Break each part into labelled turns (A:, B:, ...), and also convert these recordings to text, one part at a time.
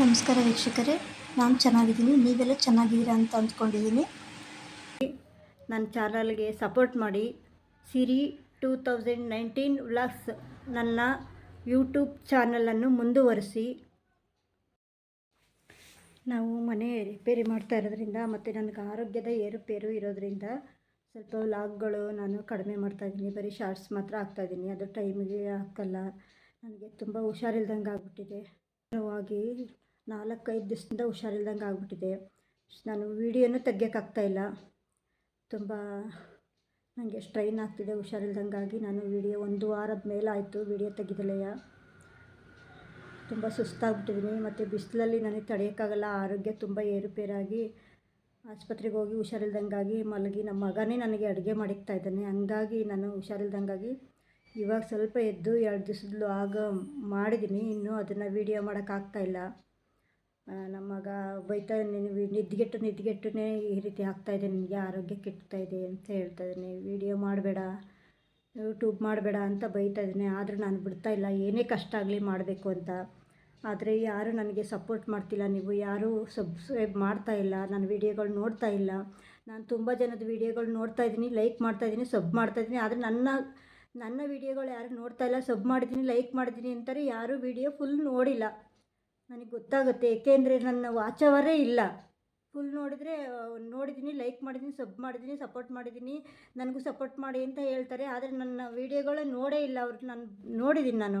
A: ನಮಸ್ಕಾರ ವೀಕ್ಷಕರೇ. ನಾನು ಚೆನ್ನಾಗಿದ್ದೀನಿ. ನೀವೆಲ್ಲ ಚೆನ್ನಾಗಿದ್ದೀರಾ ಅಂತ ಅಂದ್ಕೊಂಡಿದ್ದೀನಿ.
B: ನನ್ನ ಚಾನಲ್ಗೆ ಸಪೋರ್ಟ್ ಮಾಡಿ. Siri two thousand nineteen vlogs ನನ್ನ ಯೂಟ್ಯೂಬ್ ಚಾನಲನ್ನು ಮುಂದುವರಿಸಿ. ನಾವು ಮನೆ ರಿಪೇರಿ ಮಾಡ್ತಾ ಇರೋದ್ರಿಂದ ಮತ್ತು ನನಗೆ ಆರೋಗ್ಯದ ಏರುಪೇರು ಇರೋದ್ರಿಂದ ಸ್ವಲ್ಪ ವ್ಲಾಗ್ಗಳು ನಾನು ಕಡಿಮೆ ಮಾಡ್ತಾಯಿದ್ದೀನಿ ಬರೀ ಶಾರ್ಟ್ಸ್ ಮಾತ್ರ ಹಾಕ್ತಾಯಿದ್ದೀನಿ ಅದು ಟೈಮಿಗೆ ಹಾಕಲ್ಲ. ನನಗೆ ತುಂಬ ಹುಷಾರಿಲ್ದಂಗೆ ಆಗ್ಬಿಟ್ಟಿದೆ ಆಗಿ ನಾಲ್ಕೈದು ದಿವಸದಿಂದ ಹುಷಾರಿಲ್ದಂಗೆ ಆಗ್ಬಿಟ್ಟಿದೆ. ನಾನು ವೀಡಿಯೋನೂ ತೆಗಿಯೋಕ್ಕಾಗ್ತಾಯಿಲ್ಲ ತುಂಬ ನನಗೆ ಸ್ಟ್ರೈನ್ ಆಗ್ತಿದೆ ಹುಷಾರಿಲ್ದಂಗಾಗಿ. ನಾನು ವೀಡಿಯೋ ಒಂದು ವಾರದ ಮೇಲೆ ಆಯಿತು ವೀಡಿಯೋ ತೆಗಿದಲೆಯ. ತುಂಬ ಸುಸ್ತಾಗ್ಬಿಟ್ಟಿದ್ದೀನಿ ಮತ್ತು ಬಿಸಿಲಲ್ಲಿ ನನಗೆ ತಡೆಯೋಕ್ಕಾಗಲ್ಲ. ಆರೋಗ್ಯ ತುಂಬ ಏರುಪೇರಾಗಿ ಆಸ್ಪತ್ರೆಗೆ ಹೋಗಿ ಹುಷಾರಿಲ್ದಂಗಾಗಿ ಮಲಗಿ ನಮ್ಮ ಮಗನೇ ನನಗೆ ಅಡುಗೆ ಮಾಡಿಕ್ತಾ ಇದ್ದಾನೆ. ಹಂಗಾಗಿ ನಾನು ಹುಷಾರಿಲ್ದಂಗಾಗಿ ಇವಾಗ ಸ್ವಲ್ಪ ಎದ್ದು ಎರಡು ದಿವಸದಲ್ಲೂ ಆಗ ಮಾಡಿದ್ದೀನಿ ಇನ್ನೂ ಅದನ್ನು ವೀಡಿಯೋ ಮಾಡೋಕ್ಕಾಗ್ತಾಯಿಲ್ಲ ನಮ್ಮ ಮಗ ಬೈತಾ ನೀನು ನಿದ್ದೆಗೆಟ್ಟು ನಿದ್ಗೆಟ್ಟುನೇ ಈ ರೀತಿ ಆಗ್ತಾಯಿದೆ ನಿನಗೆ ಆರೋಗ್ಯ ಕೆಡ್ತಾ ಇದೆ ಅಂತ ಹೇಳ್ತಾ ಇದ್ದೀನಿ. ವೀಡಿಯೋ ಮಾಡಬೇಡ, ಯೂಟ್ಯೂಬ್ ಮಾಡಬೇಡ ಅಂತ ಬೈತಾ ಇದ್ದೀನಿ. ಆದರೂ ನಾನು ಬಿಡ್ತಾ ಇಲ್ಲ, ಏನೇ ಕಷ್ಟ ಆಗಲಿ ಮಾಡಬೇಕು ಅಂತ. ಆದರೆ ಯಾರೂ ನನಗೆ ಸಪೋರ್ಟ್ ಮಾಡ್ತಿಲ್ಲ, ನೀವು ಯಾರೂ ಸಬ್ಸ್ಕ್ರೈಬ್ ಮಾಡ್ತಾ ಇಲ್ಲ ನನ್ನ ವೀಡಿಯೋಗಳು ನೋಡ್ತಾ ಇಲ್ಲ. ನಾನು ತುಂಬ ಜನದ ವೀಡಿಯೋಗಳು ನೋಡ್ತಾ ಇದ್ದೀನಿ, ಲೈಕ್ ಮಾಡ್ತಾ ಇದ್ದೀನಿ, ಸಬ್ ಮಾಡ್ತಾ ಇದ್ದೀನಿ. ಆದರೆ ನನ್ನ ನನ್ನ ವೀಡಿಯೋಗಳು ಯಾರು ನೋಡ್ತಾ ಇಲ್ಲ, ಸಬ್ ಮಾಡಿದ್ದೀನಿ, ಲೈಕ್ ಮಾಡಿದ್ದೀನಿ ಅಂತಾರೆ. ಯಾರೂ ವೀಡಿಯೋ ಫುಲ್ ನೋಡಿಲ್ಲ. ನನಗೆ ಗೊತ್ತಾಗುತ್ತೆ, ಏಕೆಂದರೆ ನನ್ನ ವಾಚ್ ಅವರೇ ಇಲ್ಲ. ಫುಲ್ ನೋಡಿದರೆ ನೋಡಿದ್ದೀನಿ ಲೈಕ್ ಮಾಡಿದ್ದೀನಿ ಸಬ್ ಮಾಡಿದ್ದೀನಿ ಸಪೋರ್ಟ್ ಮಾಡಿದ್ದೀನಿ ನನಗೂ ಸಪೋರ್ಟ್ ಮಾಡಿ ಅಂತ ಹೇಳ್ತಾರೆ. ಆದರೆ ನನ್ನ ವೀಡಿಯೋಗಳೇ ನೋಡೇ ಇಲ್ಲ ಅವ್ರು ನಾನು ನೋಡಿದ್ದೀನಿ ನಾನು.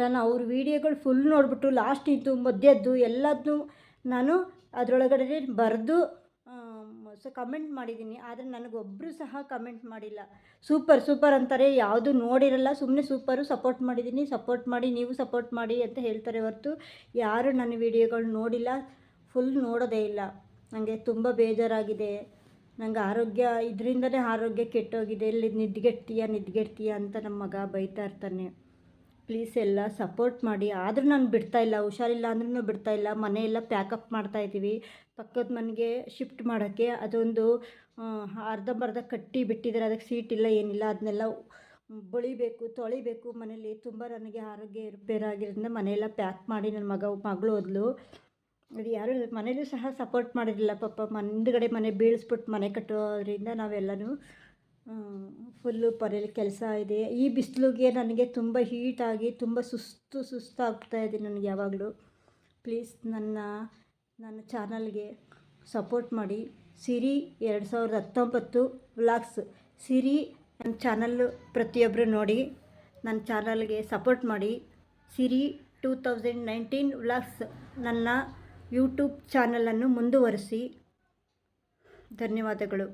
B: ನಾನು ಅವ್ರ ವೀಡಿಯೋಗಳು ಫುಲ್ ನೋಡಿಬಿಟ್ಟು ಲಾಸ್ಟ್ ಇದ್ದು ಮಧ್ಯದ್ದು ಎಲ್ಲದನ್ನೂ ನಾನು ಅದರೊಳಗಡೆ ಬರೆದು ಸೊ ಕಮೆಂಟ್ ಮಾಡಿದ್ದೀನಿ ಆದರೆ ನನಗೊಬ್ಬರು ಸಹ ಕಮೆಂಟ್ ಮಾಡಿಲ್ಲ. ಸೂಪರ್ ಸೂಪರ್ ಅಂತಾರೆ, ಯಾವುದು ನೋಡಿರಲ್ಲ ಸುಮ್ಮನೆ ಸೂಪರು ಸಪೋರ್ಟ್ ಮಾಡಿದ್ದೀನಿ ಸಪೋರ್ಟ್ ಮಾಡಿ, ನೀವು ಸಪೋರ್ಟ್ ಮಾಡಿ ಅಂತ ಹೇಳ್ತಾರೆ ಹೊರತು ಯಾರು ನನ್ನ ವಿಡಿಯೋಗಳು ನೋಡಿಲ್ಲ ಫುಲ್ ನೋಡೋದೇ ಇಲ್ಲ. ನನಗೆ ತುಂಬ ಬೇಜಾರಾಗಿದೆ. ನನಗೆ ಆರೋಗ್ಯ, ಇದರಿಂದನೇ ಆರೋಗ್ಯ ಕೆಟ್ಟೋಗಿದೆ, ಇಲ್ಲಿ ನಿದ್ಗೆಡ್ತೀಯ ನಿದ್ಗೆಡ್ತೀಯ ಅಂತ ನಮ್ಮ ಮಗ ಬೈತಾ ಇರ್ತಾನೆ. ಪ್ಲೀಸ್ ಎಲ್ಲ ಸಪೋರ್ಟ್ ಮಾಡಿ. ಆದರೂ ನಾನು ಬಿಡ್ತಾಯಿಲ್ಲ ಹುಷಾರಿಲ್ಲ ಅಂದ್ರೂ ಬಿಡ್ತಾಯಿಲ್ಲ ಮನೆಯೆಲ್ಲ ಪ್ಯಾಕಪ್ ಮಾಡ್ತಾಯಿದ್ದೀವಿ ಪಕ್ಕದ ಮನೆಗೆ ಶಿಫ್ಟ್ ಮಾಡೋಕ್ಕೆ ಅದೊಂದು ಅರ್ಧಂಬರ್ಧ ಕಟ್ಟಿ ಬಿಟ್ಟಿದ್ದಾರೆ ಅದಕ್ಕೆ ಸೀಟ್ ಇಲ್ಲ, ಏನಿಲ್ಲ. ಅದನ್ನೆಲ್ಲ ಬಳಿಬೇಕು, ತೊಳಿಬೇಕು ಮನೇಲಿ ತುಂಬ ನನಗೆ ಆರೋಗ್ಯ ಏರುಪೇರಾಗಿರೋದ್ರಿಂದ ಮನೆಯೆಲ್ಲ ಪ್ಯಾಕ್ ಮಾಡಿ ನನ್ನ ಮಗ, ಮಗಳು ಹೋದ್ಲು. ಅದು ಯಾರು ಮನೇಲೂ ಸಹ ಸಪೋರ್ಟ್ ಮಾಡಿರಲಿಲ್ಲ ಪಾಪ. ಮುಂದ್ಗಡೆ ಮನೆ ಬೀಳಿಸ್ಬಿಟ್ಟು ಮನೆ ಕಟ್ಟೋದ್ರಿಂದ ನಾವೆಲ್ಲನೂ ಫುಲ್ಲು ಪರೇಲಿ ಕೆಲಸ ಇದೆ. ಈ ಬಿಸಿಲಿಗೆ ನನಗೆ ತುಂಬ ಹೀಟಾಗಿ ತುಂಬ ಸುಸ್ತು ಸುಸ್ತಾಗ್ತಾ ಇದೆ ನನಗೆ ಯಾವಾಗಲೂ. ಪ್ಲೀಸ್ ನನ್ನ ನನ್ನ ಚಾನಲ್ಗೆ ಸಪೋರ್ಟ್ ಮಾಡಿ. ಸಿರಿ ಎರಡು ಸಾವಿರದ ಹತ್ತೊಂಬತ್ತು ವ್ಲಾಗ್ಸ್ ಸಿರಿ ನನ್ನ ಚಾನಲ್ಲು ಪ್ರತಿಯೊಬ್ಬರು ನೋಡಿ ನನ್ನ ಚಾನಲ್ಗೆ ಸಪೋರ್ಟ್ ಮಾಡಿ. Siri two thousand nineteen vlogs ನನ್ನ ಯೂಟ್ಯೂಬ್ ಚಾನಲನ್ನು ಮುಂದುವರಿಸಿ. ಧನ್ಯವಾದಗಳು.